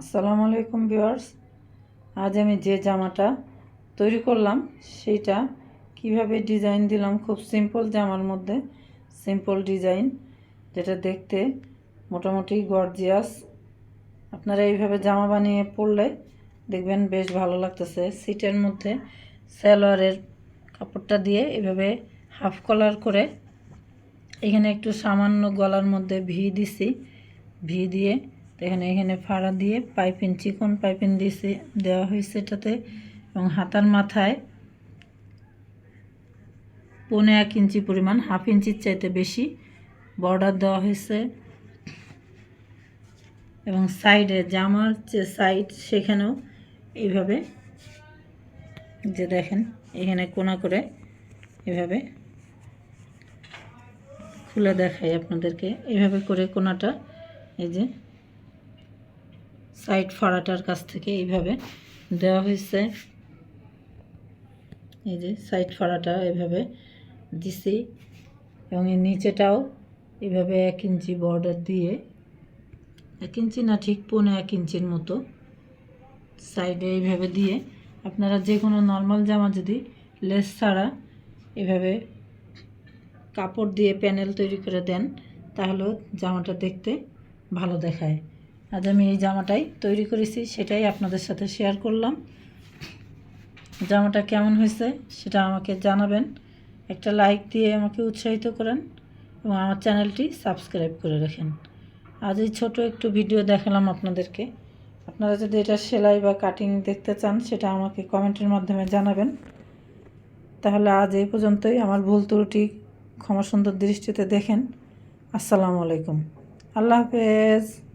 আসসালামু আলাইকুম ভিউয়ার্স। আজ আমি যে জামাটা তৈরি করলাম, সেইটা কীভাবে ডিজাইন দিলাম, খুব সিম্পল জামার মধ্যে, সিম্পল ডিজাইন, যেটা দেখতে মোটামুটি গর্জিয়াস। আপনারা এইভাবে জামা বানিয়ে পরলে দেখবেন বেশ ভালো লাগতেছে। সিটের মধ্যে সালোয়ারের কাপড়টা দিয়ে এভাবে হাফ কলার করে এখানে একটু সামান্য গলার মধ্যে ভি দিছি। ভি দিয়ে এখানে এখানে ফাড়া দিয়ে পাইপিং, চিকন পাইপিং দিয়েছে, দেওয়া হয়েছে এটাতে। এবং হাতার মাথায় পৌনে এক ইঞ্চি পরিমাণ, হাফ ইঞ্চির চাইতে বেশি বর্ডার দেওয়া হয়েছে। এবং সাইডে, জামার যে সাইড, সেখানেও এইভাবে যে দেখেন, এখানে কোনা করে এভাবে খুলে দেখাই আপনাদেরকে। এভাবে করে কোনাটা, এই যে সাইড ফাড়াটার কাছ থেকে এইভাবে দেওয়া হয়েছে। এই যে সাইড ফাড়াটা এভাবে দিছি এবং এর নিচেটাও এভাবে এক ইঞ্চি বর্ডার দিয়ে, এক ইঞ্চি না ঠিক পৌনে এক ইঞ্চির মতো সাইডে এইভাবে দিয়ে, আপনারা যে কোনো নর্মাল জামা যদি লেস ছাড়া এভাবে কাপড় দিয়ে প্যানেল তৈরি করে দেন, তাহলেও জামাটা দেখতে ভালো দেখায়। আজ আমি এই জামাটাই তৈরি করেছি, সেটাই আপনাদের সাথে শেয়ার করলাম। জামাটা কেমন হয়েছে সেটা আমাকে জানাবেন। একটা লাইক দিয়ে আমাকে উৎসাহিত করেন এবং আমার চ্যানেলটি সাবস্ক্রাইব করে রাখেন। আজ এই ছোটো একটু ভিডিও দেখালাম আপনাদেরকে। আপনারা যদি এটা সেলাই বা কাটিং দেখতে চান, সেটা আমাকে কমেন্টের মাধ্যমে জানাবেন। তাহলে আজ এই পর্যন্তই। আমার ভুল ত্রুটি ক্ষমা সুন্দর দৃষ্টিতে দেখেন। আসসালামু আলাইকুম। আল্লাহ হাফেজ।